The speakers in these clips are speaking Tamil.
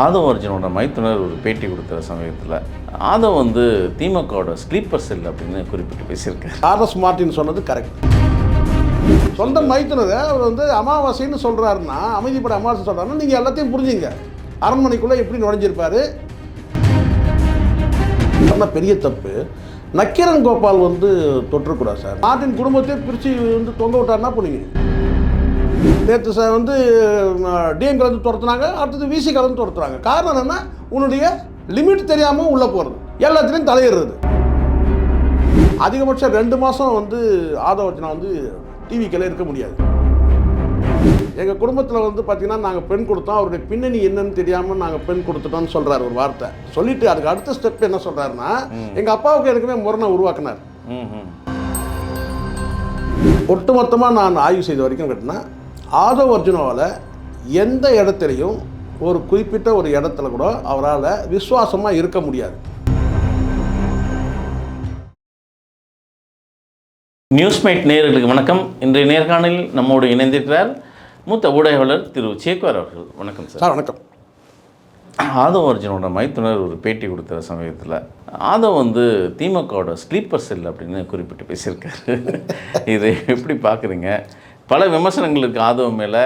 ஆதவ அர்ஜுனோட மைத்துனர் ஒரு பேட்டி கொடுக்குற சமயத்தில் ஆதவ் வந்து திமுகவோட ஸ்லீப்பர் செல் அப்படின்னு குறிப்பிட்டு பேசியிருக்காரு. ஆர்எஸ் மார்ட்டின் சொன்னது கரெக்ட் சொந்த மைத்துனரை அவர் வந்து அமாவாசைன்னு சொல்கிறாருன்னா அமைதிப்பட அமாவாசை சொல்கிறாருன்னா நீங்கள் எல்லாத்தையும் புரிஞ்சுங்க. அரண்மனைக்குள்ளே எப்படி நுழைஞ்சிருப்பாரு? பண்ண பெரிய தப்பு. நக்கீரன் கோபால் வந்து தொற்றக்கூடாது சார். நாட்டின் குடும்பத்தையே பிரித்து வந்து தொங்க விட்டாருன்னா போனீங்க நேற்று சார் வந்து டிஎம் கலந்து துரத்துனாங்க அடுத்தது விசி கலந்து துரத்துறாங்க. காரணம் என்னென்னா உன்னுடைய லிமிட் தெரியாமல் உள்ளே போகிறது எல்லாத்துலேயும் தலையிடுறது. அதிகபட்சம் ரெண்டு மாதம் வந்து ஆதவர்ஜனா வந்து டிவிக்கெல்லாம் இருக்க முடியாது. எங்கள் குடும்பத்தில் வந்து பார்த்தீங்கன்னா நாங்கள் பெண் கொடுத்தோம். அவருடைய பின்னணி என்னன்னு தெரியாமல் நாங்கள் பெண் கொடுத்துட்டோம்னு சொல்கிறார் ஒரு வார்த்தை. சொல்லிட்டு அதுக்கு அடுத்த ஸ்டெப் என்ன சொல்கிறாருன்னா எங்கள் அப்பாவுக்கு எனக்குமே முரணை உருவாக்குனார். ஒட்டுமொத்தமாக நான் ஆய்வு செய்த வரைக்கும் கேட்டினா ஆதவ் அர்ஜுனாவால் எந்த இடத்துலையும் ஒரு குறிப்பிட்ட ஒரு இடத்துல கூட அவரால் விசுவாசமாக இருக்க முடியாது. நியூஸ்மேட் நேயர்களுக்கு வணக்கம். இன்றைய நேர்காணலில் நம்மோடு இணைந்திருக்கிறார் மூத்த ஊடகவாளர் திரு சேக்குவார் அவர்கள். வணக்கம் சார். சார் வணக்கம். ஆதவ அர்ஜுனோட மைத்துனர் ஒரு பேட்டி கொடுக்குற சமயத்தில் ஆதவ் வந்து திமுகவோட ஸ்லீப்பர் செல் அப்படின்னு குறிப்பிட்டு பேசியிருக்காரு. இதை எப்படி பார்க்குறீங்க பல விமர்சனங்கள் இருக்குது ஆதவ மேலே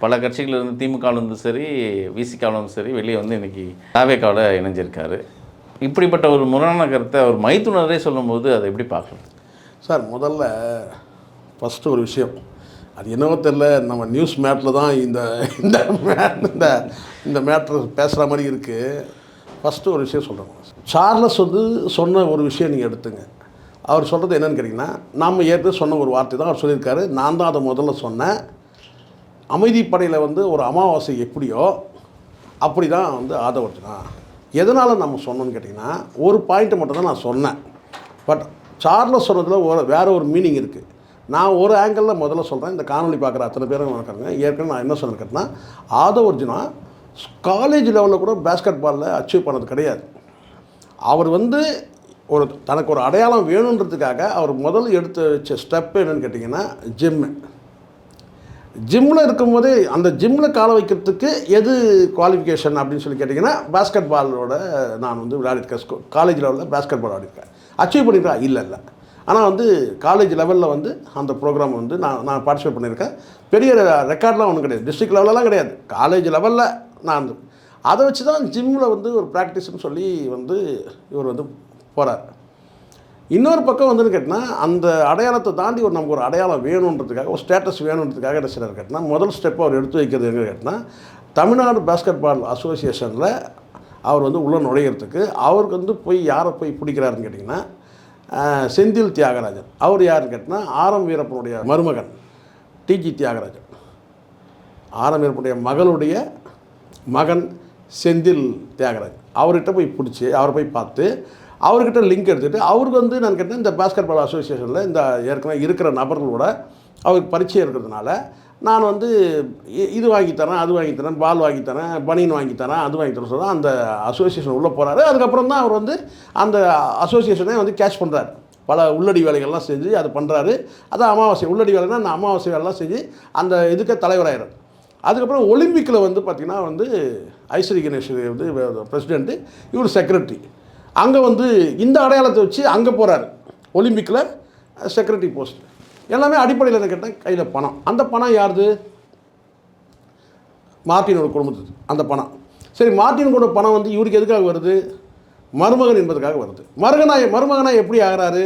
பல கட்சிகளிலிருந்து திமுகவிலிருந்து சரி விசிகாவிலும் சரி வெளியே வந்து இன்றைக்கி தாவேக்காவில் இணைஞ்சிருக்காரு. இப்படிப்பட்ட ஒரு முரணான கருத்தை ஒரு மைத்துனரே சொல்லும்போது அதை எப்படி பார்க்குறது சார் முதல்ல ஃபஸ்ட்டு ஒரு விஷயம். அது என்னவோ தெரில நம்ம நியூஸ் மேட்டில் தான் இந்த இந்த இந்த இந்த மேட்ரு பேசுகிற மாதிரி இருக்குது ஃபஸ்ட்டு ஒரு விஷயம் சொல்கிறேன் சார்லஸ் வந்து சொன்ன ஒரு விஷயம் நீங்கள் எடுத்துங்க. அவர் சொல்கிறது என்னென்னு கேட்டிங்கன்னா நாம் ஏற்கனவே சொன்ன ஒரு வார்த்தை தான் அவர் சொல்லியிருக்காரு. நான் தான் அதை முதல்ல சொன்னேன். அமைதிப்படையில் வந்து ஒரு அமாவாசை எப்படியோ அப்படி தான் வந்து ஆதவர்ஜனா. எதனால் நம்ம சொன்னோன்னு கேட்டிங்கன்னா ஒரு பாயிண்ட்டை மட்டும் தான் நான் சொன்னேன். பட் சார்லஸ் சொன்னதில் ஒரு வேறு ஒரு மீனிங் இருக்குது நான் ஒரு ஆங்கிளில் முதல்ல சொல்கிறேன் இந்த காணொளி பார்க்குற அத்தனை பேரும் இருக்காங்க ஏற்கனவே நான் என்ன சொன்னேன் கேட்டினா ஆதவர்ஜுனா காலேஜ் லெவலில் கூட பேஸ்கெட் பாலில் அச்சீவ் பண்ணது கிடையாது. அவர் வந்து ஒரு தனக்கு ஒரு அடையாளம் வேணுன்றதுக்காக அவர் முதல்ல எடுத்து வச்ச ஸ்டெப் என்னென்னு கேட்டிங்கன்னா ஜிம்மு ஜிம்மில் இருக்கும்போதே அந்த ஜிம்மில் கால வைக்கிறதுக்கு எது குவாலிஃபிகேஷன் அப்படின்னு சொல்லி கேட்டிங்கன்னா பாஸ்கெட் பாலோட நான் வந்து விளையாடிருக்கேன். ஸ்கூ காலேஜ் லெவலில் பேஸ்கெட் பால் விளையாடிருக்கேன் அச்சீவ் பண்ணியிருக்கேன் இல்லை இல்லை. ஆனால் வந்து காலேஜ் லெவலில் வந்து அந்த ப்ரோக்ராம் வந்து நான் நான் பார்ட்டிசிபேட் பண்ணியிருக்கேன் பெரிய ரெக்கார்ட்லாம் ஒன்றும் கிடையாது. டிஸ்ட்ரிக்ட் லெவலெலாம் கிடையாது. காலேஜ் லெவலில் நான் வந்து அதை வச்சு தான் ஜிம்மில் வந்து ஒரு ப்ராக்டிஸ்னு சொல்லி வந்து இவர் வந்து போகிறார் இன்னொரு பக்கம் வந்துன்னு கேட்டினா அந்த அடையாளத்தை தாண்டி ஒரு நமக்கு ஒரு அடையாளம் வேணுன்றதுக்காக ஒரு ஸ்டேட்டஸ் வேணுன்றதுக்காக என்ன சிலர் கேட்டால் முதல் ஸ்டெப் அவர் எடுத்து வைக்கிறது எங்கே கேட்டினா தமிழ்நாடு பாஸ்கெட் பால் அசோசியேஷனில் அவர் வந்து உள்ளே நுழையிறதுக்கு அவருக்கு வந்து போய் யாரை போய் பிடிக்கிறாருன்னு கேட்டிங்கன்னா செந்தில் தியாகராஜன். அவர் யாருன்னு கேட்டினா ஆரம் வீரப்பனுடைய மருமகன் டிஜி தியாகராஜன். ஆரம் வீரப்பனுடைய மகளுடைய மகன் செந்தில் தியாகராஜன். அவர்கிட்ட போய் பிடிச்சி அவரை போய் பார்த்து அவர்கிட்ட லிங்க் எடுத்துகிட்டு அவருக்கு வந்து நான் கேட்டேன் இந்த பாஸ்கெட் பால் அசோசியேஷனில் இந்த ஏற்கனவே இருக்கிற நபர்களோட அவருக்கு பரிச்சயம் இருக்கிறதுனால நான் வந்து இது வாங்கித்தரேன் அது வாங்கித்தரேன் பால் வாங்கித்தரேன் பனியன் வாங்கித்தரேன் அது வாங்கி தரேன் சொல்ல அந்த அசோசியேஷன் உள்ளே போகிறாரு அதுக்கப்புறம் தான் அவர் வந்து அந்த அசோசியேஷனே வந்து கேஷ் பண்ணுறாரு பல உள்ளடி வேலைகள்லாம் செஞ்சு அது பண்ணுறாரு அதான் அமாவாசை உள்ளடி வேலைன்னா அந்த அமாவாசை வேலைலாம் செஞ்சு அந்த இதுக்கு தலைவராகிறார் அதுக்கப்புறம் ஒலிம்பிக்கில் வந்து பார்த்திங்கன்னா வந்து ஐஸ்வரி கணேஷ் வந்து பிரசிடெண்ட்டு இவர் செக்ரட்டரி அங்கே வந்து இந்த அடையாளத்தை வச்சு அங்கே போகிறார் ஒலிம்பிக்கில் செக்ரட்டரி போஸ்ட் எல்லாமே அடிப்படையில் என்ன கேட்டால் கையில் பணம். அந்த பணம் யாருது? மார்ட்டினோட குடும்பத்துக்கு அந்த பணம். சரி மார்ட்டினோட பணம் வந்து இவருக்கு எதுக்காக வருது? மருமகன் என்பதுக்காக வருது. மருகனாய் மருமகனாக எப்படி ஆகிறாரு?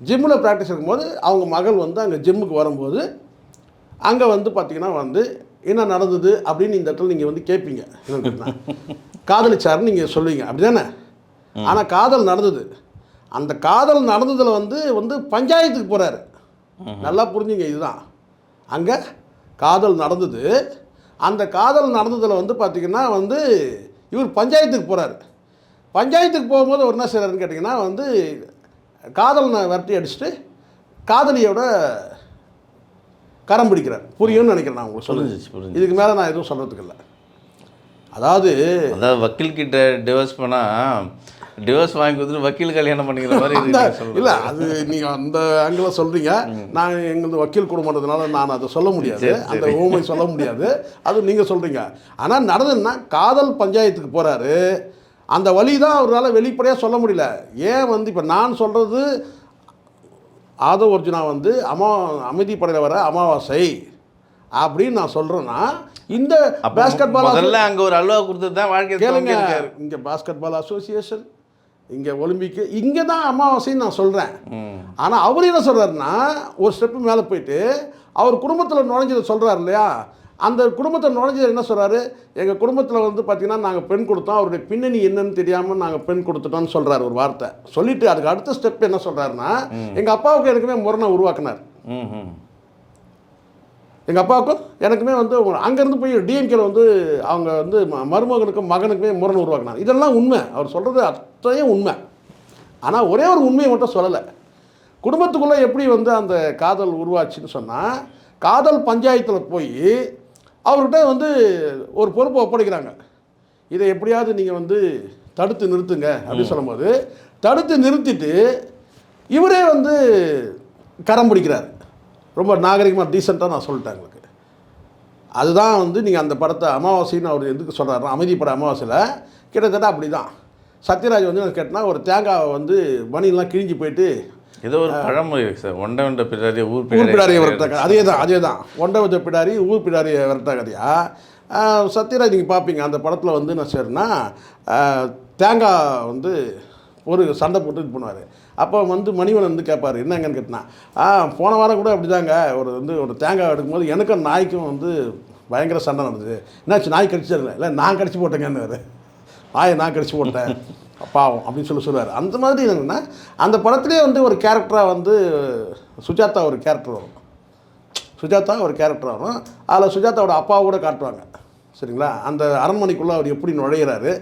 ஜிம்மில் ப்ராக்டிஸ் இருக்கும்போது அவங்க மகள் வந்து அங்கே ஜிம்முக்கு வரும்போது அங்கே வந்து பார்த்தீங்கன்னா வந்து என்ன நடந்தது அப்படின்னு இந்த இடத்துல நீங்கள் வந்து கேட்பீங்க காதலிச்சாருன்னு நீங்கள் சொல்லுவீங்க. அப்படி தானே ஆனால் காதல் நடந்தது. அந்த காதல் நடந்ததில் வந்து வந்து பஞ்சாயத்துக்கு போகிறாரு நல்லா புரிஞ்சுங்க இதுதான். அங்கே காதல் நடந்தது. அந்த காதல் நடந்ததில் வந்து பார்த்திங்கன்னா வந்து இவர் பஞ்சாயத்துக்கு போகிறாரு பஞ்சாயத்துக்கு போகும்போது அவர் என்ன செய்கிறாருன்னு கேட்டிங்கன்னா வந்து காதலனை விரட்டி அடிச்சுட்டு காதலியோட கரம் பிடிக்கிறார். புரியும்னு நினைக்கிறேன் நான் உங்களுக்கு சொல்லுங்க. இதுக்கு மேலே நான் எதுவும் சொல்கிறதுக்கு இல்லை. அதாவது அதாவது வக்கீல் கிட்ட டிவோர்ஸ் பண்ணால் டிவோர்ஸ் வாங்கி கொடுத்துட்டு வக்கீல் கல்யாணம் பண்ணிக்கிற மாதிரி. இல்லை அது நீங்கள் அந்த ஆங்கிளில் சொல்கிறீங்க நான் எங்களது வக்கீல் குடும்பன்றதுனால நான் அதை சொல்ல முடியாது. அந்த ஊமை சொல்ல முடியாது. அது நீங்கள் சொல்கிறீங்க ஆனால் நடந்ததுன்னா காதல் பஞ்சாயத்துக்கு போகிறாரு அந்த வழி தான் அவரால் வெளிப்படையாக சொல்ல முடியல. ஏன் வந்து இப்போ நான் சொல்கிறது ஆதவ அர்ஜுனா வந்து அமா அமைதிப்படையில் வர அமாவாசை அப்படின்னு நான் சொல்கிறேன்னா இந்த பேஸ்கெட் பால் முதல்ல அங்க ஒரு அல்வா கொடுத்து தான் வாழ்க்கை கேளுங்க. இங்கே பாஸ்கெட் பால் அசோசியேஷன் இங்கே ஒலிம்பிக்கு இங்கே தான் அமாவாசைன்னு நான் சொல்கிறேன். ஆனால் அவர் என்ன சொல்கிறாருன்னா ஒரு ஸ்டெப்பு மேலே போயிட்டு அவர் குடும்பத்தில் நுழைஞ்சதை சொல்கிறார் இல்லையா? அந்த குடும்பத்தில் நுழைஞ்சது என்ன சொல்கிறாரு எங்கள் குடும்பத்தில் வந்து பார்த்தீங்கன்னா நாங்கள் பெண் கொடுத்தோம் அவருடைய பின்னணி என்னன்னு தெரியாமல் நாங்கள் பெண் கொடுத்துட்டோம்னு சொல்கிறார் ஒரு வார்த்தை. சொல்லிட்டு அதுக்கு அடுத்த ஸ்டெப் என்ன சொல்கிறாருன்னா எங்கள் அப்பாவுக்கு எனக்குமே முரணை உருவாக்குனார். எங்கள் அப்பாவுக்கும் எனக்குமே வந்து அங்கேருந்து போய் டிஎம்கேல வந்து அவங்க வந்து ம- மருமகனுக்கும் மகனுக்குமே முரண் உருவாக்குனாங்க இதெல்லாம் உண்மை. அவர் சொல்கிறது அத்தனையும் உண்மை. ஆனால் ஒரே ஒரு உண்மையை மட்டும் சொல்லலை. குடும்பத்துக்குள்ளே எப்படி வந்து அந்த காதல் உருவாச்சுன்னு சொன்னால் காதல் பஞ்சாயத்தில் போய் அவர்கிட்ட வந்து ஒரு பொறுப்பை ஒப்படைக்கிறாங்க. இதை எப்படியாவது நீங்கள் வந்து தடுத்து நிறுத்துங்க அப்படின்னு சொல்லும்போது தடுத்து நிறுத்திட்டு இவரே வந்து கரம் பிடிக்கிறார். ரொம்ப நாகரிகமாக டீசெண்டாக நான் சொல்லிட்டேன் உங்களுக்கு. அதுதான் வந்து நீங்கள் அந்த படத்தை அமாவாசைன்னு அவர் எதுக்கு சொல்கிறாரு அமைதிப்பட அமாவாசையில் கிட்டத்தட்ட அப்படி தான் சத்யராஜ் வந்து எனக்கு கேட்டினா ஒரு தேங்காவை வந்து மணிலாம் கிழிஞ்சு போயிட்டு ஏதோ ஒரு பழமொழி சார் ஒண்ட வண்ட பின்னாடி ஊர் ஊர் பிடாரியை பின்னாடி விரட்ட அதே தான் அதே தான் ஒண்டை வச்ச பிடாரி ஊர் பிடாரியை விரட்ட கதையா? சத்யராஜ் நீங்கள் பார்ப்பீங்க அந்த படத்தில் வந்து என்ன செய்யறேன்னா தேங்காய் வந்து ஒரு சண்டை போட்டு இது பண்ணுவார். அப்போ வந்து மணிவன் வந்து கேட்பார் என்னங்கன்னு கேட்டினா ஆ போன வாரம் கூட அப்படிதாங்க. ஒரு வந்து ஒரு தேங்காய் எடுக்கும்போது எனக்கும் நாய்க்கும் வந்து பயங்கர சண்டை நடந்தது. என்னாச்சு நாய் கடிச்சிடல இல்லை? நான் கடிச்சு போட்டேங்கன்னு நாயை நான் கடிச்சு போட்டேன். பாவம் அப்படின்னு சொல்லி சொல்லுவார். அந்த மாதிரி என்னன்னா அந்த படத்துலேயே வந்து ஒரு கேரக்டராக வந்து சுஜாதா ஒரு கேரக்டர் வரும். சுஜாதா ஒரு கேரக்டர் வரும். அதில் சுஜாதாவோட அப்பாவை கூட காட்டுவாங்க. சரிங்களா? அந்த அரண்மனைக்குள்ளே அவர் எப்படி நுழையிறாரு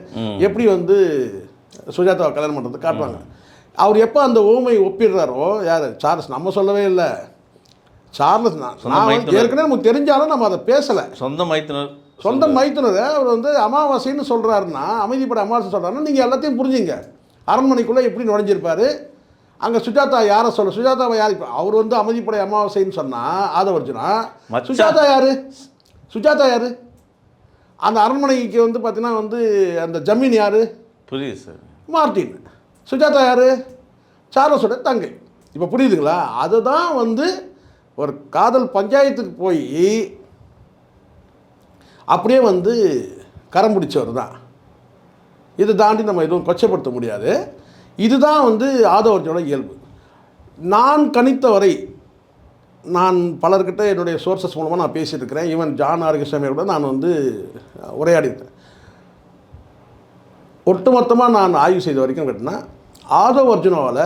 எப்படி வந்து சுஜாதாவை கல்யாணம் பண்ணுறது காட்டுவாங்க. அவர் எப்போ அந்த ஊமை ஒப்பிடுறாரோ யார்? சார்லஸ் நம்ம சொல்லவே இல்லை. சார்லஸ் நான். ஏற்கனவே நமக்கு தெரிஞ்சாலும் நம்ம அதை பேசலை. சொந்த மைத்துனர். சொந்த மைத்துனரை அவர் வந்து அமாவாசைன்னு சொல்கிறாருன்னா அமைதிப்பட அமாவாசை சொல்கிறாருன்னா நீங்கள் எல்லாத்தையும் புரிஞ்சுங்க. அரண்மனைக்குள்ளே எப்படி நுழைஞ்சிருப்பாரு? அங்கே சுஜாதா யாரை சொல்ல சுஜாதாவை யார் இப்போ அவர் வந்து அமைதிப்படை அமாவாசைன்னு சொன்னால் ஆதவர்ஜுனா. சுஜாதா யார்? சுஜாதா யார்? அந்த அரண்மனைக்கு வந்து பார்த்தீங்கன்னா வந்து அந்த ஜமீன் யார்? புரியுது சார். மார்ட்டின். சுஜாதா யார்? சார்லஸோட தங்கை. இப்போ புரியுதுங்களா? அதுதான் வந்து ஒரு காதல் பஞ்சாயத்துக்கு போய் அப்படியே வந்து கரம் பிடிச்சவர் தான். இதை தாண்டி நம்ம எதுவும் கொச்சப்படுத்த முடியாது. இதுதான் வந்து ஆதவர்ஜனோட இயல்பு. நான் கணித்த வரை நான் பலர்கிட்ட என்னுடைய சோர்சஸ் மூலமாக நான் பேசியிருக்கிறேன். ஈவன் ஜான் ஆரோக்கியசாமியோட நான் வந்து உரையாடியிருக்கேன் ஒட்டுமொத்தமாக நான் ஆய்வு செய்த வரைக்கும் கேட்டினா ஆதவ அர்ஜுனாவில்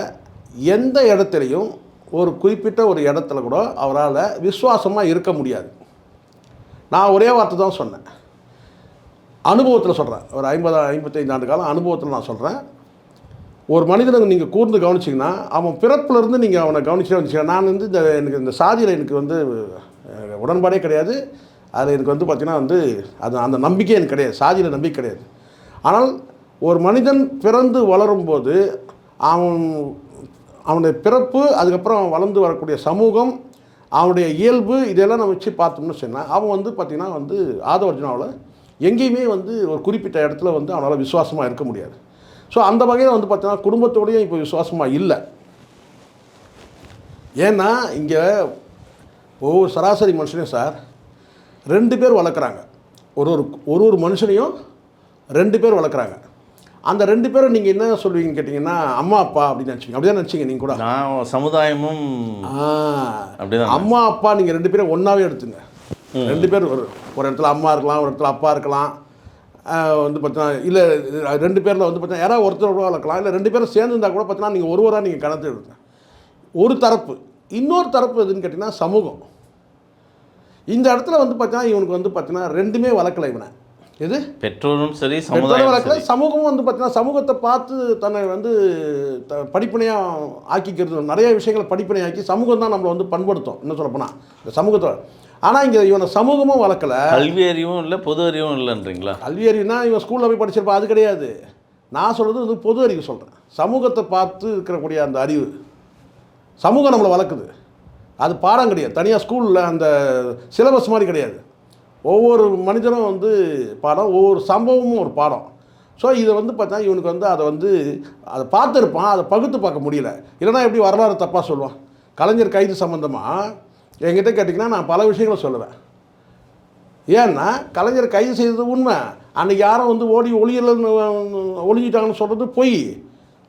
எந்த இடத்துலையும் ஒரு குறிப்பிட்ட ஒரு இடத்துல கூட அவரால் விசுவாசமாக இருக்க முடியாது. நான் ஒரே வார்த்தை தான் சொன்னேன். அனுபவத்தில் சொல்கிறேன் ஒரு ஐம்பது ஐம்பத்தைந்து ஆண்டு காலம் அனுபவத்தில் நான் சொல்கிறேன் ஒரு மனிதனை நீங்கள் கூர்ந்து கவனிச்சிங்கன்னா அவன் பிறப்புலேருந்து நீங்கள் அவனை கவனிச்சே வந்துச்சுங்க நான் வந்து இந்த எனக்கு இந்த சாதியில் எனக்கு வந்து உடன்பாடே கிடையாது. அதில் எனக்கு வந்து பார்த்திங்கன்னா வந்து அது அந்த நம்பிக்கை எனக்கு கிடையாது. சாதியில் நம்பிக்கை கிடையாது. ஆனால் ஒரு மனிதன் பிறந்து வளரும்போது அவன் அவனுடைய பிறப்பு அதுக்கப்புறம் அவன் வளர்ந்து வரக்கூடிய சமூகம் அவனுடைய இயல்பு இதெல்லாம் நம்ம வச்சு பார்த்தோம்னு சொன்னால் அவன் வந்து பார்த்திங்கன்னா வந்து ஆதவர்ஜனாவில் எங்கேயுமே வந்து ஒரு குறிப்பிட்ட இடத்துல வந்து அவனால் விசுவாசமாக இருக்க முடியாது. ஸோ அந்த வகையில் வந்து பார்த்தீங்கன்னா குடும்பத்தோடையும் இப்போ விசுவாசமாக இல்லை. ஏன்னா இங்கே ஒவ்வொரு சராசரி மனுஷனையும் சார் ரெண்டு பேர் வளர்க்குறாங்க. ஒரு ஒரு ஒரு ஒரு மனுஷனையும் ரெண்டு பேர் வளர்க்குறாங்க. அந்த ரெண்டு பேரும் நீங்கள் என்ன சொல்லுவீங்கன்னு கேட்டிங்கன்னா அம்மா அப்பா அப்படின்னு நினச்சிங்க அப்படிதான் நினச்சிங்க நீங்கள் கூட. நான் சமுதாயமும். அப்படிதான். அம்மா அப்பா நீங்கள் ரெண்டு பேரும் ஒன்றாவே எடுத்துங்க. ரெண்டு பேர் ஒரு ஒரு இடத்துல அம்மா இருக்கலாம் ஒரு இடத்துல அப்பா இருக்கலாம். வந்து பார்த்தீங்கன்னா இல்லை ரெண்டு பேரில் வந்து பார்த்தீங்கன்னா யாராவது ஒருத்தர் கூட வளர்க்கலாம். இல்லை ரெண்டு பேரும் சேர்ந்து இருந்தால் கூட பார்த்தீங்கன்னா நீங்கள் ஒருவராக நீங்கள் கணக்கு எடுங்க ஒரு தரப்பு. இன்னொரு தரப்பு எதுன்னு கேட்டிங்கன்னா சமூகம். இந்த இடத்துல வந்து பார்த்தீங்கன்னா இவனுக்கு வந்து பார்த்தீங்கன்னா ரெண்டுமே வளர்க்கல இவனை. எது? பெற்றோரும் சரி சமுதாயம் சமூகமும் வந்து பார்த்தீங்கன்னா சமூகத்தை பார்த்து தன்னை வந்து த படிப்பனையாக ஆக்கிக்கிறது. நிறைய விஷயங்களை படிப்பனையாக்கி சமூகம் தான் நம்மளை வந்து பண்படுத்தும். என்ன சொல்லப்போனால் இந்த சமூகத்தோட ஆனால் இங்கே இவனை சமூகமும் வளர்க்கல. கல்வி அறிவும் இல்லை பொது அறிவும் இல்லைன்றீங்களா? கல்வி அறிவுனா இவன் ஸ்கூலில் போய் படிச்சிருப்பான் அது கிடையாது. நான் சொல்கிறது வந்து பொது அறிவு சொல்கிறேன் சமூகத்தை பார்த்து இருக்கக்கூடிய அந்த அறிவு. சமூகம் நம்மளை வளர்க்குது. அது பாடம் கிடையாது. தனியாக ஸ்கூலில் அந்த சிலபஸ் மாதிரி கிடையாது. ஒவ்வொரு மனிதனும் வந்து பாடம் ஒவ்வொரு சம்பவமும் ஒரு பாடம். ஸோ இதை வந்து பார்த்தா இவனுக்கு வந்து அதை வந்து அதை பார்த்துருப்பான் அதை பகுத்து பார்க்க முடியல. இல்லைன்னா எப்படி வரலாறு தப்பாக சொல்லுவான்? கலைஞர் கைது சம்மந்தமாக என்கிட்ட கேட்டிங்கன்னா நான் பல விஷயங்களை சொல்லுவேன். ஏன்னா கலைஞர் கைது செய்தது உண்மை. அன்றைக்கி யாரும் வந்து ஓடி ஒளியலன்னு ஒளிஞ்சிட்டாங்கன்னு சொல்கிறது பொய்.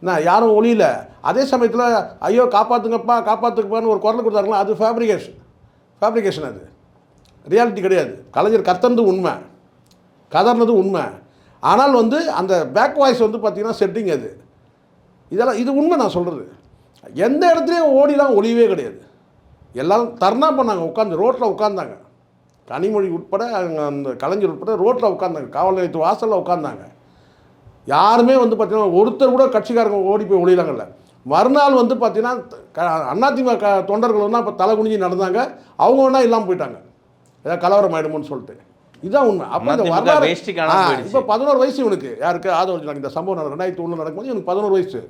நான் யாரும் ஒளியல. அதே சமயத்தில் ஐயோ காப்பாற்றுங்கப்பா காப்பாற்றுங்கப்பான்னு ஒரு குரல் கொடுத்தாங்களா அது ஃபேப்ரிகேஷன் ஃபேப்ரிகேஷன் அது. ரியாலிட்டி கிடையாது. கலைஞர் கத்தனது உண்மை. கதர்னது உண்மை. ஆனால் வந்து அந்த பேக் வாய்ஸ் வந்து பார்த்திங்கன்னா செட்டிங் அது. இதெல்லாம் இது உண்மை நான் சொல்கிறது எந்த இடத்துலையும் ஓடிலாம் ஒளியவே கிடையாது. எல்லாம் தர்ணா பண்ணாங்க உட்காந்து ரோட்டில் உட்காந்தாங்க கனிமொழி உட்பட அந்த கலைஞர் உட்பட ரோட்டில் உட்காந்தாங்க காவல் நிலையத்து வாசலில் உட்காந்தாங்க யாருமே வந்து பார்த்திங்கன்னா ஒருத்தர் கூட கட்சிக்காரங்க ஓடி போய் ஒளியிலாங்கல்ல மறுநாள் வந்து பார்த்திங்கன்னா க- அதிமுக தொண்டர்கள் வந்து அப்போ தலை குனிஞ்சு நடந்தாங்க. அவங்க வேணால் இல்லாமல் போயிட்டாங்க. ஏதாவது கலவரம் ஆயிடுமோன்னு சொல்லிட்டு. இதுதான் உண்மை. அப்போ இந்த வரலாறு. இப்போ பதினோரு வயசு இவனுக்கு. யாருக்கு? ஆதரவு இந்த சம்பவம் ரெண்டாயிரத்தி ஒன்று நடக்கும்போது இவனுக்கு பதினோரு வயசு.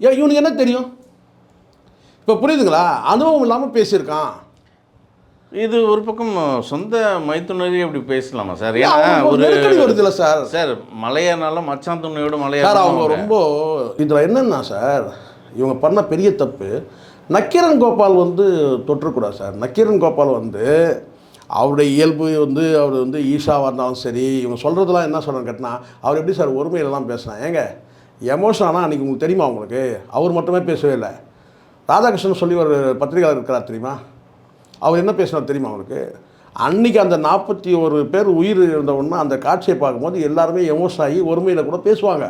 ஏன் இவனுக்கு என்ன தெரியும்? இப்போ புரியுதுங்களா? அனுபவம் இல்லாமல் பேசியிருக்கான். இது ஒரு பக்கம் சொந்த மைத்துனரே அப்படி பேசலாமா சார்? ஏன் ஏன்னா ஒரு வருதுல்ல சார். சார் மலையானாலும் மச்சான் துணையோட மலையா சார் அவங்க ரொம்ப இதில் என்னன்னா சார் இவங்க பண்ண பெரிய தப்பு நக்கீரன் கோபால் வந்து தொற்றக்கூடாது சார். நக்கீரன் கோபால் வந்து அவருடைய இயல்பு வந்து அவர் வந்து ஈஷாவாக இருந்தாலும் சரி இவங்க சொல்கிறதெல்லாம் என்ன சொல்கிறேன்னு கேட்டினா அவர் எப்படி சார் ஒருமையிலலாம் பேசினா ஏங்க எமோஷன் ஆனால் அன்றைக்கி உங்களுக்கு தெரியுமா உங்களுக்கு? அவர் மட்டுமே பேசவே இல்லை. ராதாகிருஷ்ணன் சொல்லி ஒரு பத்திரிகையாளர் இருக்கிறார் தெரியுமா? அவர் என்ன பேசினார் தெரியுமா அவருக்கு அன்றைக்கி அந்த நாற்பத்தி ஒரு பேர் உயிர் இருந்தவொன்னா அந்த காட்சியை பார்க்கும்போது எல்லாருமே எமோஷன் ஆகி ஒருமையில் கூட பேசுவாங்க.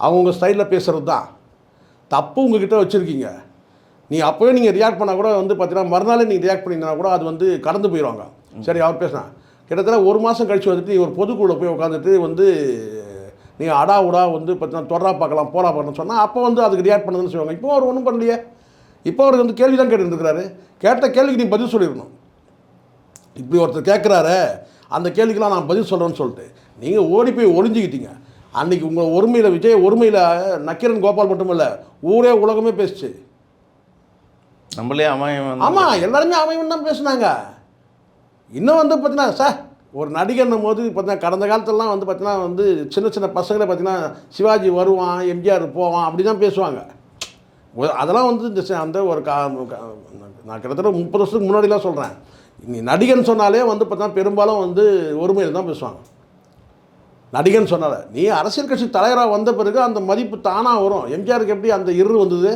அவங்கவுங்க ஸ்டைலில் பேசுகிறது தான் தப்பு உங்ககிட்ட வச்சுருக்கீங்க. நீ அப்போவே நீங்கள் ரியாக்ட் பண்ணால் கூட வந்து பார்த்தீங்கன்னா மறுநாளே நீங்கள் ரியாக்ட் பண்ணிங்கன்னா கூட அது வந்து கடந்து போயிடுவாங்க சரி அவர் பேசினா. கிட்டத்தட்ட ஒரு மாதம் கழித்து வந்துட்டு ஒரு பொதுக்குழுல போய் உட்காந்துட்டு வந்து நீங்கள் அடா உடா வந்து பார்த்தீங்கன்னா தொடரா பார்க்கலாம் போரா பார்க்கணும்னு சொன்னால் அப்போ வந்து அதுக்கு ரியாக்ட் பண்ணுதுன்னு சொல்லுவாங்க. இப்போ அவர் ஒன்றும் பண்ணலையே. இப்போ அவருக்கு வந்து கேள்வி தான் கேட்டுருக்கிறாரு கேட்ட கேள்விக்கு நீ பதில் சொல்லிடணும். இப்படி ஒருத்தர் கேட்குறாரு அந்த கேள்விக்கெலாம் நான் பதில் சொல்கிறேன்னு சொல்லிட்டு நீங்கள் ஓடி போய் ஒளிஞ்சிக்கிட்டீங்க. அன்றைக்கி உங்கள் ஒருமையில் விஜய் ஒருமையில் நக்கீரன் கோபால் மட்டுமல்ல ஊரே உலகமே பேசுச்சு. நம்மளே அமையவன் ஆமாம் எல்லாருமே அவன் தான் பேசுனாங்க. இன்னும் வந்து பார்த்தீங்கன்னா சார் ஒரு நடிகர்னும் போது பார்த்தீங்கன்னா கடந்த காலத்துலலாம் வந்து பார்த்தீங்கன்னா வந்து சின்ன சின்ன பசங்களை பார்த்தீங்கன்னா சிவாஜி வருவான் எம்ஜிஆர் போவான் அப்படி தான் பேசுவாங்க. அதெல்லாம் வந்து இந்த அந்த ஒரு கா நான் கிட்டத்தட்ட முப்பது வருஷத்துக்கு முன்னாடிலாம் சொல்கிறேன் நீ நடிகன் சொன்னாலே வந்து பார்த்தா பெரும்பாலும் வந்து ஒருமையில் தான் பேசுவாங்க. நடிகன் சொன்னால நீ அரசியல் கட்சி தலைவராக வந்த பிறகு அந்த மதிப்பு தானாக வரும். எம்ஜிஆருக்கு எப்படி அந்த இரு வந்தது?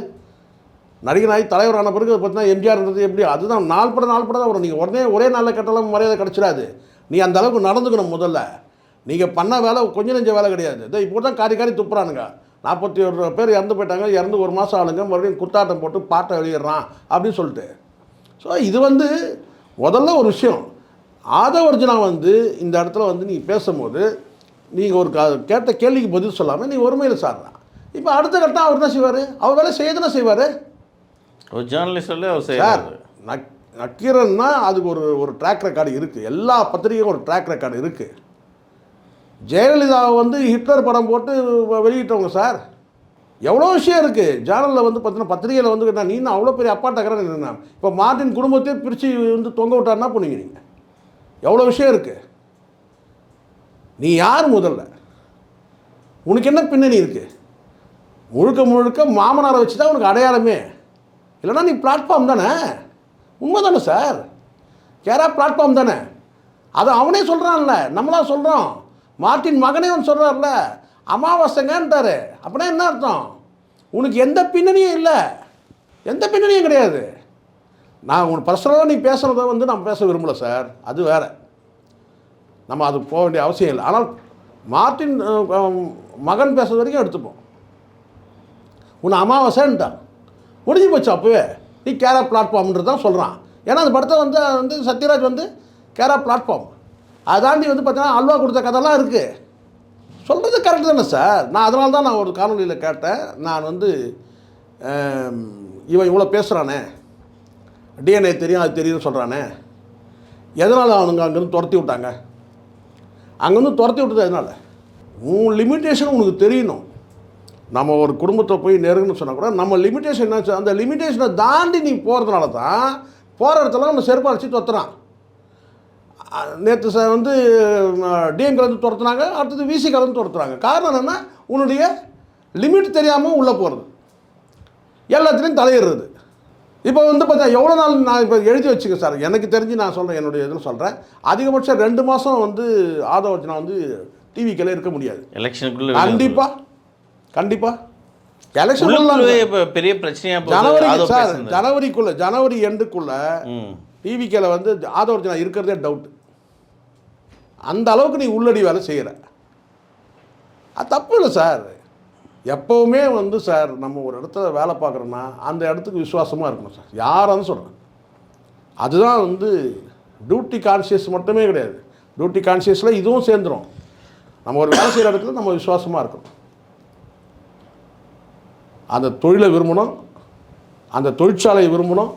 நடிகனாகி தலைவர் ஆன பிறகு பார்த்தீங்கன்னா இருந்தது எப்படி? அதுதான் நாள் பட நாள் பட தான் வரும். நீங்கள் உடனே ஒரே நாளில் கட்டலாம் மரியாதை கிடச்சிடாது. நீ அந்த அளவுக்கு நடந்துக்கணும் முதல்ல. நீங்கள் பண்ண வேலை கொஞ்சம் நெஞ்ச வேலை கிடையாது. இதை இப்போ தான் காரி காரி துப்புறானுங்க. நாற்பத்தி ஒரு பேர் இறந்து போயிட்டாங்க. இறந்து ஒரு மாதம் ஆளுங்க. மறுபடியும் குத்தாட்டம் போட்டு பாட்டை வெளியிடுறான் அப்படின்னு சொல்லிட்டு. ஸோ இது வந்து முதல்ல ஒரு விஷயம். ஆதவர்ஜனா வந்து இந்த இடத்துல வந்து நீங்கள் பேசும்போது நீங்கள் ஒரு கேட்ட கேள்விக்கு பதில் சொல்லாமல் நீ ஒருமையில் சாடுறான் இப்போ அடுத்த கட்டம் அவர் தான் செய்வார்? அவர் வேலை செய்ய தானே செய்வார்? ஒரு ஜேர்னலிஸ்டில் அவர் சார் நக் நக்கீரன்னா அதுக்கு ஒரு ஒரு ட்ராக் ரெக்கார்டு இருக்குது எல்லா பத்திரிகையும் ஒரு ட்ராக் ரெக்கார்டு இருக்குது ஜெயலலிதாவை வந்து ஹிட்லர் படம் போட்டு வெளியிட்டவங்க சார். எவ்வளோ விஷயம் இருக்குது ஜேர்னலில் வந்து பார்த்தீங்கன்னா பத்திரிகையில் வந்து கேட்டா, நீ அவ்வளோ பெரிய அப்பாட்டக்கிறேன் என்ன இப்போ மார்ட்டின் குடும்பத்தையே பிரித்து வந்து தொங்க விட்டாருன்னா போனீங்க நீங்கள் எவ்வளோ விஷயம் இருக்குது நீ யார் முதல்ல? உனக்கு என்ன பின்னணி இருக்குது முழுக்க முழுக்க மாமனாரை வச்சு தான் உனக்கு அடையாளமே. இல்லைன்னா நீ பிளாட்ஃபார்ம் தானே? உண்மை தானே சார்? கேரா பிளாட்ஃபார்ம் தானே? அது அவனே சொல்கிறான்ல நம்மளா சொல்கிறோம் மார்ட்டின் மகனே அவன் சொல்கிறார்ல அமாவாசைங்கன்ட்டாரு. அப்படின்னா என்ன அர்த்தம்? உனக்கு எந்த பின்னணியும் இல்லை. எந்த பின்னணியும் கிடையாது. நான் உன் பர்சனலாக நீ பேசுகிறத வந்து நான் பேச விரும்பலை சார். அது வேறு. நம்ம அது போக வேண்டிய அவசியம் இல்லை. ஆனால் மார்ட்டின் மகன் பேசுறது வரைக்கும் எடுத்துப்போம். உன்னை அமாவாசைன்ட்டான். முடிஞ்சு போச்சு அப்போவே. நீ கேரா பிளாட்ஃபார்ம்ன்றது தான் சொல்கிறான் ஏன்னா அந்த படத்தை வந்து வந்து சத்யராஜ் வந்து கேரா பிளாட்ஃபார்ம் அதை தாண்டி வந்து பார்த்தீங்கன்னா அல்வா கொடுத்த கதைலாம் இருக்குது சொல்கிறது கரெக்டு தானே சார். நான் அதனால தான் நான் ஒரு காணொலியில் கேட்டேன். நான் வந்து இவன் இவ்வளோ பேசுகிறானே டிஎன்ஏ தெரியும் அது தெரியும்னு சொல்கிறானே எதனால் அவனுங்க அங்கேருந்து துரத்தி விட்டாங்க? அங்கேருந்து துரத்தி விட்டது எதனால்? உன் லிமிட்டேஷன் உனக்கு தெரியணும். நம்ம ஒரு குடும்பத்தை போய் நெருங்கன்னு சொன்னால் கூட நம்ம லிமிட்டேஷன் என்னாச்சு? அந்த லிமிட்டேஷனை தாண்டி நீ போகிறதுனால தான் போகிற இடத்துல நம்ம செருப்பை அடிச்சு தொத்துறான் நேற்று சார் வந்து டிஎம் கலந்து துரத்துனாங்க அடுத்தது விசி கலந்து துரத்துறாங்க. காரணம் என்னென்னா உன்னுடைய லிமிட் தெரியாமல் உள்ளே போகிறது எல்லாத்துலேயும் தலையிடுறது. இப்போ வந்து பார்த்தா எவ்வளோ நாள் நான் இப்போ எழுதி வச்சுக்க சார்? எனக்கு தெரிஞ்சு நான் சொல்கிறேன் என்னுடைய இதில் சொல்கிறேன் அதிகபட்சம் ரெண்டு மாதம் வந்து ஆதவர்ஜனா வந்து டிவிக்கெல்லாம் இருக்க முடியாது. எலெக்ஷனுக்குள்ள கண்டிப்பாக கண்டிப்பாக எலெக்ஷன் பெரிய பிரச்சனையா. ஜனவரி சார். ஜனவரிக்குள்ள ஜனவரி எண்டுக்குள்ள ம். டிவிக்கில் வந்து ஆதவர்ஜனா இருக்கிறதே டவுட் அந்த அளவுக்கு நீ உள்ளடி வேலை செய்கிற அது தப்பு இல்லை சார். எப்போவுமே வந்து சார் நம்ம ஒரு இடத்துல வேலை பார்க்குறோன்னா அந்த இடத்துக்கு விசுவாசமாக இருக்கணும் சார். யாராலும் சொல்கிறேன் அதுதான் வந்து டியூட்டி கான்சியஸ் மட்டுமே கிடையாது. டியூட்டி கான்சியஸில் இதுவும் சேர்ந்துரும். நம்ம ஒரு வேலை செய்கிற இடத்துல நம்ம விசுவாசமாக இருக்கணும். அந்த தொழிலை விரும்பணும் அந்த தொழிற்சாலையை விரும்பணும்.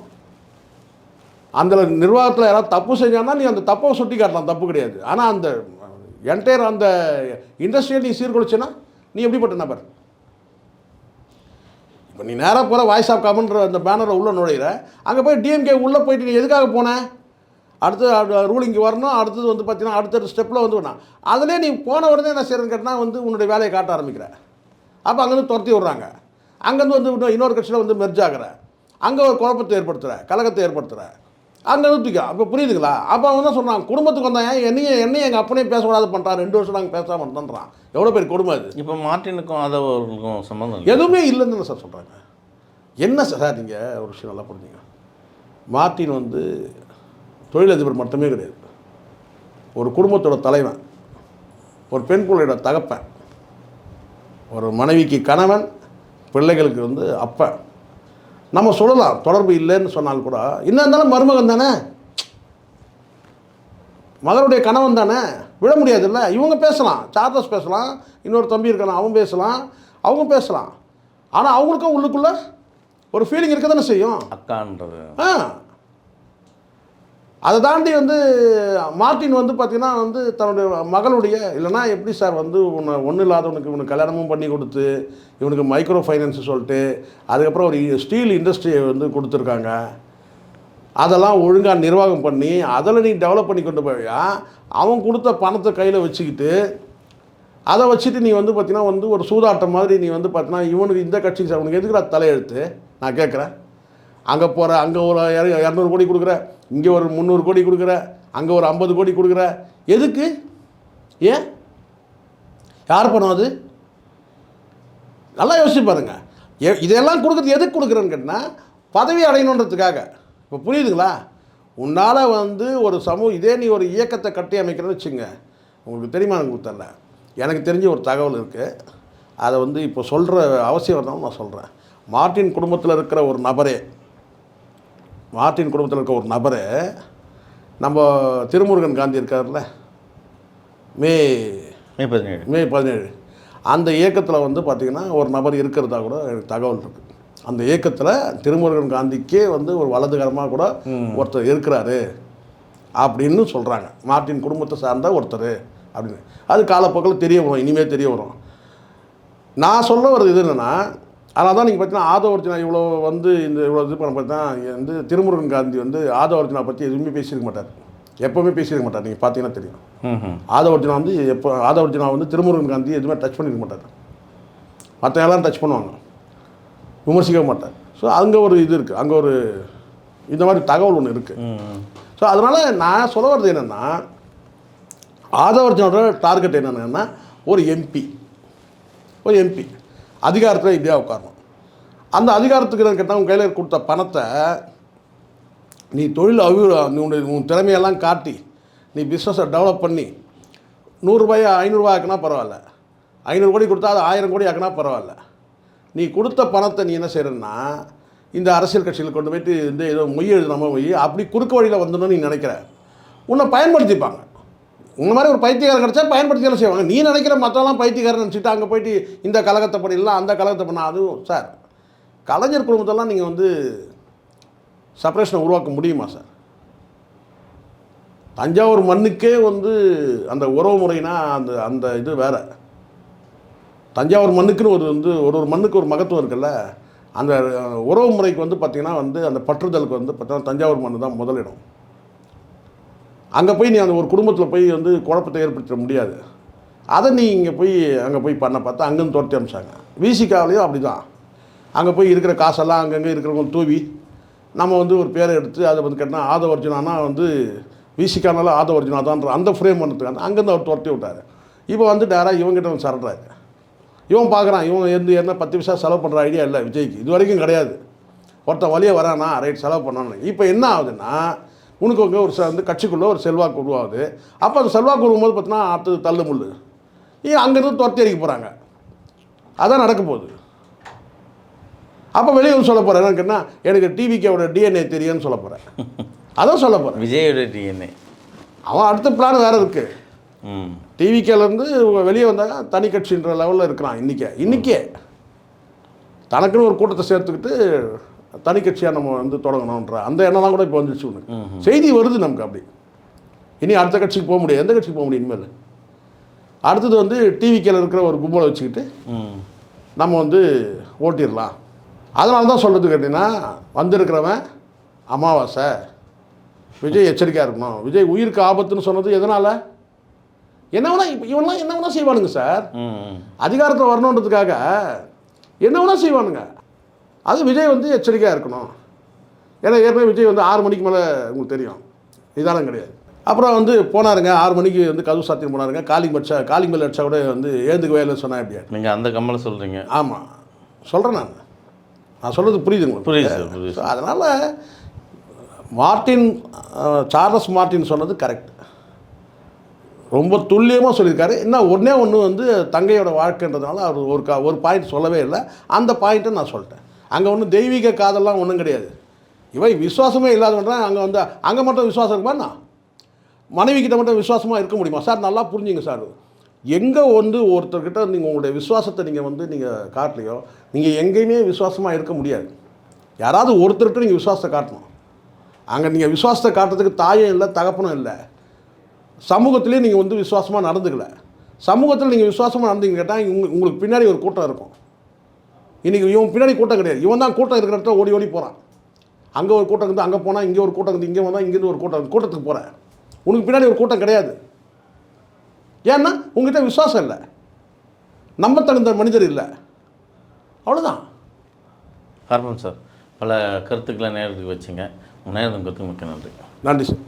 அந்த நிர்வாகத்தில் யாராவது தப்பு செஞ்சான்னா நீ அந்த தப்பை சுட்டி காட்டலாம் தப்பு கிடையாது. ஆனால் அந்த என்டையர் அந்த இண்டஸ்ட்ரியை நீ சீர்குலைச்சுன்னா நீ எப்படிப்பட்ட நபர்? இப்போ நீ நேராக போகிற வாய்ஸ் ஆஃப் காமன்ற அந்த பேனரை உள்ளே நுழையிற. அங்கே போய் டிஎம்கே உள்ளே போயிட்டு நீ எதுக்காக போன? அடுத்து ரூலிங்க்கு வரணும் அடுத்தது வந்து பார்த்தீங்கன்னா அடுத்த ஸ்டெப்பில் வந்து வேணாம் அதிலே நீ போன உடனே என்ன செய்யறேன்னு கேட்டால் வந்து உன்னுடைய வேலையை காட்ட ஆரம்பிக்கிற. அப்போ அங்கேருந்து துரத்தி விட்றாங்க. அங்கேருந்து வந்து இன்னும் இன்னொரு கட்சியில் வந்து மெர்ஜ் ஆகுற. அங்கே ஒரு குழப்பத்தை ஏற்படுத்துகிற கலகத்தை ஏற்படுத்துகிற அங்கே தூக்க அப்போ புரியுதுங்களா? அப்போ அவன் என்ன சொல்கிறான் குடும்பத்துக்கு வந்தாங்க என்னையும் என்னையும் எங்கள் அப்பனையும் பேசக்கூடாது பண்ணுறான் ரெண்டு வருஷம் நாங்கள் பேசாமல் இருந்தோன்றான். எவ்வளோ பேர் கொடுமை அது? இப்போ மார்ட்டினுக்கும் ஆதவ் அவர்களுக்கும் சம்மந்தம் எதுவுமே இல்லைன்னு சார் சொல்கிறாங்க என்ன சார் நீங்கள் ஒரு விஷயம் நல்லா புரிஞ்சுங்க. மார்ட்டின் வந்து தொழிலதிபர் மட்டுமே கிடையாது. ஒரு குடும்பத்தோட தலைவன் ஒரு பெண் பிள்ளையோட தகப்பன் ஒரு மனைவிக்கு கணவன் பிள்ளைகளுக்கு வந்து அப்பன் நம்ம சொல்லலாம் தொடர்பு இல்லைன்னு சொன்னால் கூட என்ன இருந்தாலும் மருமகன் தானே? மகனுடைய கணவன் தானே? விட முடியாதுல்ல? இவங்க பேசலாம். சார்லஸ் பேசலாம் இன்னொரு தம்பி இருக்கான் அவன் பேசலாம் அவங்க பேசலாம். ஆனால் அவங்களுக்கும் உள்ளுக்குள்ள ஒரு ஃபீலிங் இருக்க தானே செய்யும்? அக்கான்றது. ஆ. அதை தாண்டி வந்து மார்ட்டின் வந்து பார்த்திங்கன்னா வந்து தன்னுடைய மகளுடைய இல்லைன்னா எப்படி சார் வந்து உன்னை ஒன்றும் இல்லாதவனுக்கு இவனுக்கு கல்யாணமும் பண்ணி கொடுத்து இவனுக்கு மைக்ரோ ஃபைனான்ஸ் சொல்லிட்டு அதுக்கப்புறம் ஒரு ஸ்டீல் இண்டஸ்ட்ரியை வந்து கொடுத்துருக்காங்க. அதெல்லாம் ஒழுங்காக நிர்வாகம் பண்ணி அதில் நீ டெவலப் பண்ணி கொண்டு போவியா அவன் கொடுத்த பணத்தை கையில் வச்சுக்கிட்டு அதை வச்சுட்டு நீ வந்து பார்த்திங்கன்னா வந்து ஒரு சூதாட்டம் மாதிரி நீ வந்து பார்த்தினா இவனுக்கு இந்த கட்சி அவனுக்கு எதுக்குற தலையெழுத்து? நான் கேட்குறேன் அங்கே போகிற அங்கே ஒரு இரநூறு கோடி கொடுக்குற இங்கே ஒரு முந்நூறு கோடி கொடுக்குற அங்கே ஒரு ஐம்பது கோடி கொடுக்குற. எதுக்கு? ஏன்? யார் பணம் அது? நல்லா யோசிச்சு பாருங்கள் எ- இதெல்லாம் கொடுக்குறது எதுக்கு கொடுக்குறேன்னு கேட்டால் பதவி அடையணுன்றதுக்காக. இப்போ புரியுதுங்களா? உன்னால் வந்து ஒரு சமூக இதே நீ ஒரு இயக்கத்தை கட்டி அமைக்கிறேன்னு வச்சுங்க. உங்களுக்கு தெரியுமா எனக்கு தரல எனக்கு தெரிஞ்ச ஒரு தகவல் இருக்குது அதை வந்து இப்போ சொல்கிற அவசியம் இருந்தாலும் நான் சொல்கிறேன் மார்ட்டின் குடும்பத்தில் இருக்கிற ஒரு நபரே மார்ட்டின் குடும்பத்தில் இருக்க ஒரு நபரே நம்ம திருமுருகன் காந்தி இருக்கார்ல? மே மே பதினேழு. மே பதினேழு. அந்த இயக்கத்தில் வந்து பார்த்திங்கன்னா ஒரு நபர் இருக்கிறதா கூட எனக்கு தகவல் இருக்குது அந்த இயக்கத்தில் திருமுருகன் காந்திக்கே வந்து ஒரு வலதுகரமாக கூட ஒருத்தர் இருக்கிறாரு அப்படின்னு சொல்கிறாங்க மார்ட்டின் குடும்பத்தை சார்ந்த ஒருத்தர் அப்படின்னு. அது காலப்போக்கில் தெரிய வரும் இனிமேல் தெரிய வரும். நான் சொல்ல வர்றது இது என்னென்னா அதனால தான் நீங்கள் பார்த்தீங்கன்னா ஆதவர்ஜனா இவ்வளோ வந்து இந்த இவ்வளோ இது பண்ண பார்த்தா வந்து திருமுருகன் காந்தி வந்து ஆதவர்ஜனா பற்றி எதுவுமே பேசியிருக்க மாட்டார். எப்போவுமே பேசியிருக்க மாட்டார். நீங்கள் பார்த்தீங்கன்னா தெரியும். ஆதவர்ஜனா வந்து எப்போ ஆதவர்ஜனா வந்து திருமுருகன் காந்தி எதுவுமே டச் பண்ணிருக்க மாட்டார். மற்ற எல்லாம் டச் பண்ணுவாங்க. விமர்சிக்க மாட்டார். ஸோ அங்கே ஒரு இது இருக்குது அங்கே ஒரு இந்த மாதிரி தகவல் ஒன்று இருக்குது ஸோ அதனால் நான் சொல்ல வர்றது என்னென்னா ஆதவர்ஜனோட டார்கெட் என்னென்னா ஒரு எம்பி ஒரு எம்பி அதிகாரத்தில் இந்தியா உட்காரணும். அந்த அதிகாரத்துக்கு கேட்டால் உன் கையில் கொடுத்த பணத்தை நீ தொழில் அவி உன்னுடைய உன் திறமையெல்லாம் காட்டி நீ பிஸ்னஸை டெவலப் பண்ணி நூறுரூபாயை ஐநூறுரூவா ஆக்குனா பரவாயில்ல. ஐநூறு கோடி கொடுத்தா அது ஆயிரம் கோடி ஆக்குனா பரவாயில்ல. நீ கொடுத்த பணத்தை நீ என்ன செய்கிறன்னா இந்த அரசியல் கட்சியில் கொண்டு போயிட்டு இந்த ஏதோ மொய் எழுதாம மொய் அப்படி குறுக்கு வழியில் வந்துடணும்னு நீ நினைக்கிற. உன்னை பயன்படுத்திப்பாங்க. உன்ன மாதிரி ஒரு பைத்தியக்காரன் கிடச்சா பயன்படுத்திக்கலாம் செய்வாங்க. நீ நினைக்கிற மற்றெல்லாம் பைத்தியக்காரன் நினச்சிட்டு அங்கே போயிட்டு இந்த கழகத்தை பண்ணிடலாம் அந்த கழகத்தை பண்ணால் அதுவும் சார் கலைஞர் குடும்பத்தெல்லாம் நீங்கள் வந்து செப்பரேஷனை உருவாக்க முடியுமா சார்? தஞ்சாவூர் மண்ணுக்கே வந்து அந்த உறவு முறைனா அந்த அந்த இது வேறு. தஞ்சாவூர் மண்ணுக்குன்னு ஒரு வந்து ஒரு ஒரு மண்ணுக்கு ஒரு மகத்துவம் இருக்குல்ல அந்த உறவு முறைக்கு வந்து பார்த்திங்கன்னா வந்து அந்த பற்றுதலுக்கு வந்து பார்த்தீங்கன்னா தஞ்சாவூர் மண்ணு தான் முதலிடம். அங்கே போய் நீ அந்த ஒரு குடும்பத்தில் போய் வந்து குழப்பத்தை ஏற்படுத்த முடியாது. அதை நீ இங்கே போய் அங்கே போய் பண்ண பார்த்தா அங்கேருந்து துரத்தி அமிச்சாங்க. விசிகாவிலையும் அப்படி தான் அங்கே போய் இருக்கிற காசெல்லாம் அங்கங்கே இருக்கிறவங்க தூவி நம்ம வந்து ஒரு பேரை எடுத்து அதை வந்து கேட்டால் ஆதவர்ஜுனானா வந்து விசிகானால ஆதவர்ஜுனா தான்ற அந்த ஃப்ரேம் பண்ணதுக்காக அங்கேருந்து அவர் துரத்தி விட்டார். இப்போ வந்து டேராக இவங்ககிட்ட வந்து சரடுறாரு. இவன் பார்க்குறான் இவன் எந்த என்ன பத்து பைசா செலவு பண்ணுற ஐடியா இல்லை விஜய்க்கு. இது வரைக்கும் கிடையாது. ஒருத்தன் வழியே வரானா ரைட் செலவு பண்ணணும் இப்போ என்ன ஆகுதுன்னா உனக்கு அங்கே ஒரு வந்து கட்சிக்குள்ளே ஒரு செல்வாக்கு உருவாகுது. அப்போ அந்த செல்வாக்கு உருவும்போது பார்த்தீங்கன்னா அடுத்தது தள்ளு முள்ளு. ஏன் அங்கேருந்து துரத்தி அடிக்க போகிறாங்க அதான் நடக்க போகுது. அப்போ வெளியே வந்து சொல்ல போகிறேன் எனக்கு என்ன எனக்கு டிவிக்கோட டிஎன்ஏ தெரியும்னு சொல்ல போகிறேன் அதான் சொல்ல போகிறேன் விஜயோட டிஎன்ஏ அவன் அடுத்த பிளான் வேறு இருக்குது டிவிக்கேலேருந்து வெளியே வந்தாங்க தனி கட்சின்ற லெவலில் இருக்கிறான் இன்றைக்கே இன்றைக்கே தனக்குன்னு ஒரு கூட்டத்தை சேர்த்துக்கிட்டு தனி கட்சியாக நம்ம வந்து தொடங்கணுன்ற அந்த எண்ணம்லாம் கூட இப்போ வந்துருச்சு உனக்கு. செய்தி வருது நமக்கு அப்படி. இனி அடுத்த கட்சிக்கு போக முடியாது. எந்த கட்சிக்கு போக முடியும் இனிமேல்? அடுத்தது வந்து டிவிக்கேல இருக்கிற ஒரு கும்பலை வச்சுக்கிட்டு ம் நம்ம வந்து ஓட்டிடலாம். அதனால தான் சொல்கிறது கேட்டிங்கன்னா வந்திருக்கிறவன் அமாவாசை. விஜய் எச்சரிக்கையாக இருக்கணும். விஜய் உயிருக்கு ஆபத்துன்னு சொன்னது எதனால்? என்ன வேணா இப்போ இவன்லாம் என்ன வேணால் செய்வானுங்க சார். அதிகாரத்தில் வரணுன்றதுக்காக என்ன வேணால் செய்வானுங்க. அது விஜய் வந்து எச்சரிக்கையாக இருக்கணும். ஏன்னா ஏற்கனவே விஜய் வந்து ஆறு மணிக்கு மேலே உங்களுக்கு தெரியும். நிதானம் கிடையாது. அப்புறம் வந்து போனாருங்க ஆறு மணிக்கு வந்து கதவு சாத்தியம் போனாருங்க. காலிங் அடிச்சா காலிங் பெல் அடிச்சா கூட வந்து ஏந்துக்கவே இல்லைன்னு சொன்னா எப்படியா நீங்கள் அந்த கம்மலை சொல்கிறீங்க ஆமாம் சொல்கிறேன் நான். நான் சொல்கிறது புரியுது உங்களுக்கு. புரியுது அதனால் மார்ட்டின் சார்லஸ் மார்ட்டின் சொன்னது கரெக்ட். ரொம்ப துல்லியமாக சொல்லியிருக்காரு. இன்னும் ஒன்றே ஒன்று வந்து தங்கையோட வாழ்க்கைன்றதுனால அவர் ஒரு ஒரு பாயிண்ட் சொல்லவே இல்லை. அந்த பாயிண்ட்டை நான் சொல்லிட்டேன். அங்கே ஒன்றும் தெய்வீக காதல்லாம் ஒன்றும் கிடையாது. இவன் விசுவாசமே இல்லாதவன்றான் அங்கே வந்து அங்கே மட்டும் விசுவாசம் இருக்குமா மனைவி கிட்ட மட்டும் விசுவாசமாக இருக்க முடியுமா? சார் நல்லா புரிஞ்சுங்க சார். எங்கே வந்து ஒருத்தர்கிட்ட நீங்கள் உங்களுடைய விசுவாசத்தை நீங்கள் வந்து நீங்கள் காட்டலையோ நீங்கள் எங்கேயுமே விசுவாசமாக இருக்க முடியாது. யாராவது ஒருத்தர்கிட்ட நீங்கள் விசுவாசத்தை காட்டணும். அங்கே நீங்கள் விசுவாசத்தை காட்டுறதுக்கு தாயும் இல்லை தகப்பனும் இல்லை. சமூகத்திலே நீங்கள் வந்து விசுவாசமாக நடந்துக்கல. சமூகத்தில் நீங்கள் விசுவாசமாக நடந்தீங்கன்னு கேட்டால் உங்களுக்கு பின்னாடி ஒரு கூட்டம் இருக்கும். இன்றைக்கி இவன் பின்னாடி கூட்டம் கிடையாது. இவன் தான் கூட்டம் இருக்கிற இடத்துல ஓடி ஓடி போகிறான் அங்கே ஒரு கூட்டம் இருந்து அங்கே போனால் இங்கே ஒரு கூட்டம் இருந்து இங்கே வந்தால் இங்கேருந்து ஒரு கூட்டம் கூட்டத்துக்கு போகிறேன் உனக்கு பின்னாடி ஒரு கூட்டம் கிடையாது. ஏன்னா உங்ககிட்ட விசுவாசம் இல்லை. நம்ப தகுந்த மனிதர் இல்லை. அவ்வளோதான் ஹர்மன் சார் பல கருத்துக்களை நேரத்துக்கு வச்சுங்க. நேரத்துக்கு மிக்க நன்றி. நன்றி சார்.